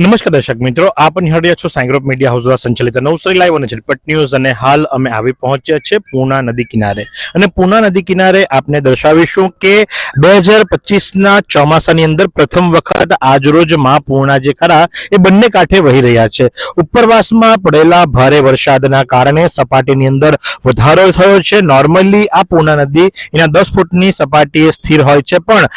નમસ્કાર દર્શક મિત્રો, આપ નિહાળી રહ્યા છો સાંગ્રોપ મીડિયા હાઉસ દ્વારા સંચાલિત નવસારી લાઈવ અને ઝટપટ ન્યૂઝ. અને હાલ અમે આવી પહોંચ્યા છે પૂના નદી કિનારે. અને પૂના નદી કિનારે આપને દર્શાવીશું કે બે હજાર પચીસના ચોમાસાની અંદર પ્રથમ વખત આજરોજમાં પૂર્ણા જે ખરા એ બંને કાંઠે વહી રહ્યા છે. ઉપરવાસમાં પડેલા ભારે વરસાદના કારણે સપાટીની અંદર વધારો થયો છે. નોર્મલી આ પૂર્ણા નદી એના દસ ફૂટની સપાટીએ સ્થિર હોય છે. પણ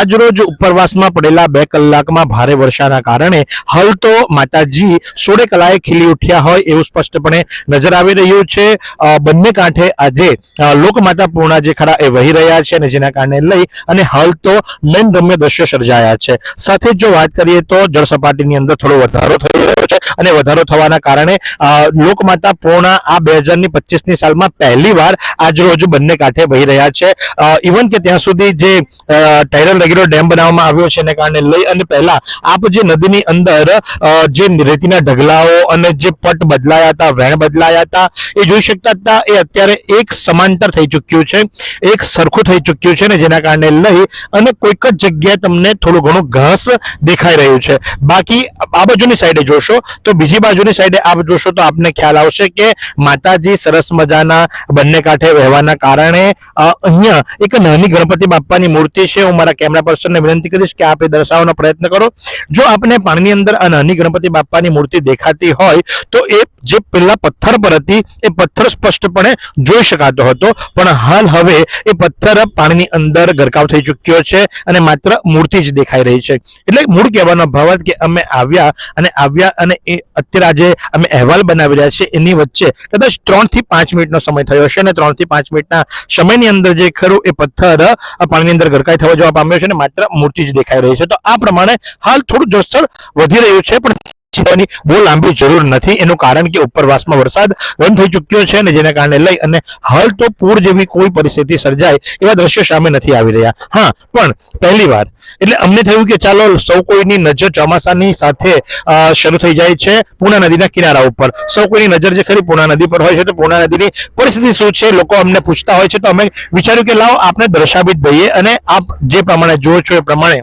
આજરોજ ઉપરવાસમાં પડેલા બે કલાકમાં ભારે વર્ષાના કારણે હાલ તો માતાજી સોળે કલાએ ખીલી ઉઠ્યા હોય એવું સ્પષ્ટપણે નજર આવી રહ્યું છે. બંને કાંઠે આજે લોકમાતા પૂર્ણા જે ખરા એ વહી રહ્યા છે અને જેના કારણે લઈ અને હાલ તો નયનરમ્ય દ્રશ્યો સર્જાયા છે. સાથે જો વાત કરીએ તો જળ સપાટીની અંદર થોડો વધારો થઈ રહ્યો છે અને વધારો થવાના કારણે લોકમાતા પૂર્ણા આ બે હજારની પચીસની સાલમાં પહેલી વાર આજ રોજ બંને કાંઠે વહી રહ્યા છે. ઇવન કે ત્યાં સુધી જે ટાયરલ રેગ્યુલર ડેમ બનાવવામાં આવ્યો છે એને કારણે લઈ અને પહેલા આપ જે નદીની અંદર અ, જે રેતીના ઢગલાઓ અને જે પટ બદલાયા હતા વેણ બદલાયા હતા એ જોઈ શકતા હતા એ અત્યારે એક સમાંતર થઈ ચૂક્યું છે એક સરખું થઈ ચૂક્યું છે ને જેના કારણે લઈ અને કોઈક જ જગ્યાએ તમને થોડું ઘણું ઘાસ દેખાઈ રહ્યું છે. બાકી આ બાજુની સાઈડે જોશો તો બીજી બાજુની સાઈડે આપ જોશો તો આપને ખ્યાલ આવશે કે માતાજી સરસ મજાના બંને કાંઠે વહેવાના કારણે અહીંયા એક નાની ગણપતિ બાપાની મૂર્તિ છે. હું મારા કેમેરા પર્સનને વિનંતી કરીશ કે આપ એ દર્શાવવાનો પ્રયત્ન કરો. જો આપને પાણીની અંદર નાની ગણપતિ બાપાની મૂર્તિ દેખાતી હોય તો એ જે પેલા પથ્થર પર હતી, એ પથ્થર સ્પષ્ટપણે જોઈ શકાતો હતો. પણ હાલ હવે એ પથ્થર પાણીની અંદર ગરકાવ થઈ ચૂક્યો છે અને માત્ર મૂર્તિ જ દેખાઈ રહી છે. એટલે મૂળ કહેવાનો ભાવ કે અમે આવ્યા અને આવ્યા અને એ અત્યારે આજે અમે અહેવાલ બનાવી રહ્યા છીએ એની વચ્ચે કદાચ ત્રણથી પાંચ મિનિટનો સમય થયો છે અને ત્રણથી પાંચ મિનિટના સમયની અંદર જે ખરું એ પથ્થર પાણીની અંદર ગરકાઈ થવા જવા પામ્યો છે અને માત્ર મૂર્તિ જ દેખાઈ રહી છે. તો આ પ્રમાણે હાલ થોડું જળસ્તર વધી રહ્યું છે, પણ બહુ લાંબી જરૂર નથી. એનું કારણ કે ઉપરવાસમાં વરસાદ બંધ થઈ ચૂક્યો છે અને જેના કારણે લઈ અને હાલ તો પૂર જેવી કોઈ પરિસ્થિતિ સર્જાય એવા દ્રશ્યો સામે નથી આવી રહ્યા. હા, પણ પહેલી વાર. એટલે અમને થયું કે ચાલો સૌ કોઈની નજર ચોમાસાની સાથે શરૂ થઈ જાય છે પૂર્ણા નદીના કિનારા ઉપર. સૌ કોઈની નજર જે ખરી પૂર્ણા નદી પર હોય છે તો પૂર્ણા નદીની પરિસ્થિતિ શું છે, લોકો અમને પૂછતા હોય છે તો અમે વિચાર્યું કે લાવો આપને દર્શાવી દઈએ અને આપ જે પ્રમાણે જુઓ છો એ પ્રમાણે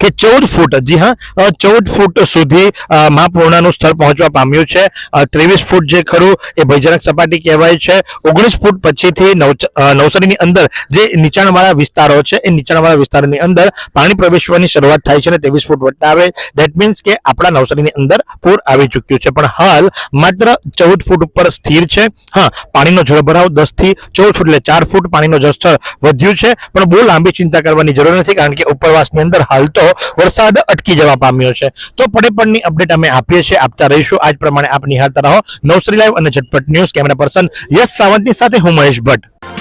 કે ચૌદ ફૂટ, જી હા ચૌદ ફૂટ સુધી મા પૂર્ણાનું સ્થળ પહોંચવા પામ્યું છે. ત્રેવીસ ફૂટ જે ખરું એ ભયજનક સપાટી કહેવાય છે. ઓગણીસ ફૂટ પછીથી નવ નવસારીની અંદર જે નીચાણવાળા વિસ્તારો છે, એ નીચાણવાળા વિસ્તારોની અંદર પાણી પ્રવેશવાની શરૂઆત થાય છે અને ત્રેવીસ ફૂટ વટ્ટા આવે દેટ મીન્સ કે આપણા નવસારીની અંદર પૂર આવી ચૂક્યું છે. પણ હાલ માત્ર ચૌદ ફૂટ ઉપર સ્થિર છે. હા, પાણીનો જળભરાવ દસથી ચૌદ ફૂટ એટલે ચાર ફૂટ પાણીનો જળસ્તર વધ્યું છે. પણ બહુ લાંબી ચિંતા કરવાની જરૂર નથી, કારણ કે ઉપરવાસની અંદર હાલ તો વરસાદ અટકી જવા પામ્યો છે. તો પડે પડની અપડેટ અમે આપીએ છીએ, આપતા રહીશું. આજ પ્રમાણે આપ નિહાળતા રહો. નવસરી લાઈવ અને ઝટપટ ન્યૂઝ કેમેરા પર્સન યશ સાવંતની સાથે હું મહેશ ભટ્ટ.